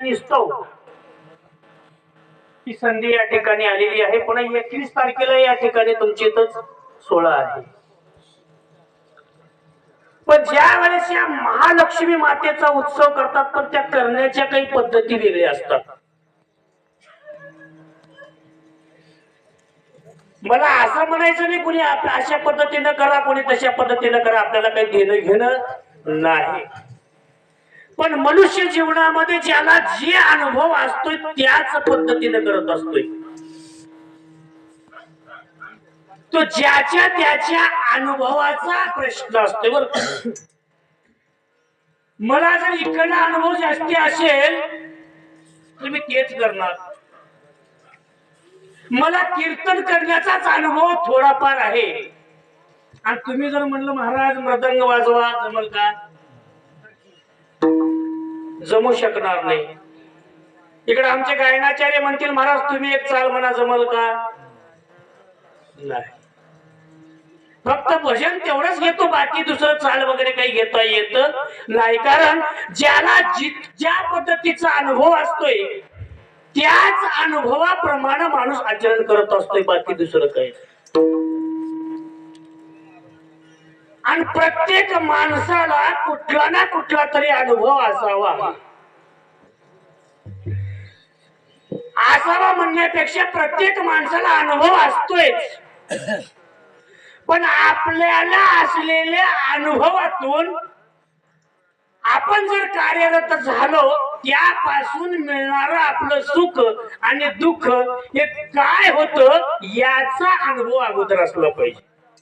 दिसतो. ही संधी या ठिकाणी आलेली आहे. पुन्हा एकवीस तारखेला या ठिकाणी तुमची इथंच सोहळा आहे. पण ज्या वेळेस या महालक्ष्मी मातेचा उत्सव करतात पण त्या करण्याच्या काही पद्धती वेगळ्या असतात. मला असं म्हणायचं नाही कुणी अशा पद्धतीनं करा कोणी तशा पद्धतीनं करा आपल्याला काही देणं घेणं नाही. पण मनुष्य जीवनामध्ये ज्याला जे अनुभव असतोय त्याच पद्धतीने करत असतोय. तो ज्याच्या त्याच्या अनुभवाचा प्रश्न असतो बर मला जर इकडला अनुभव जास्ती असेल तर मी तेच करणार. मला कीर्तन करण्याचाच अनुभव थोडाफार आहे. आणि तुम्ही जर म्हणलं महाराज मृदंग वाजवा जमल का? जमू शकणार नाही. इकडे आमचे गायनाचार्य म्हणतील महाराज तुम्ही एक चाल म्हणा जमल का? नाही. फक्त भजन तेवढंच घेतो बाकी दुसरं चाल वगैरे काही घेता येत नाही. कारण ज्याला ज्या पद्धतीचा अनुभव असतोय त्याच अनुभवाप्रमाणे माणूस आचरण करत असतोय बाकी दुसरं काही आणि प्रत्येक माणसाला कुठला ना कुठला तरी अनुभव असावा. असावा म्हणण्यापेक्षा प्रत्येक माणसाला अनुभव असतोय पण आपल्याला असलेल्या अनुभवातून आपण जर कार्यरत झालो त्यापासून मिळणार आपलं सुख आणि दुःख हे काय होतं याचा अनुभव अगोदर असला पाहिजे.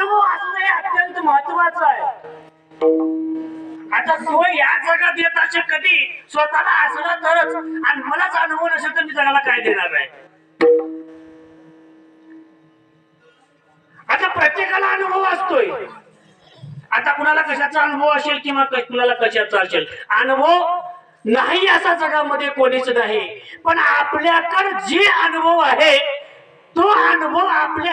अनुभव असणं हे अत्यंत महत्वाचं आहे. आता तो या जगात येत असेल कधी स्वतःला असलं तरच. आणि मलाच अनुभव नसेल तर मी जगाला काय देणार आहे? आता प्रत्येकाला अनुभव असतोय. आता कुणाला कशाचा अनुभव असेल किंवा कुणाला कशाचा असेल? अनुभव नाही असा जगामध्ये कोणीच नाही. पण आपल्याकडे जे अनुभव आहे तो अनुभव आपल्या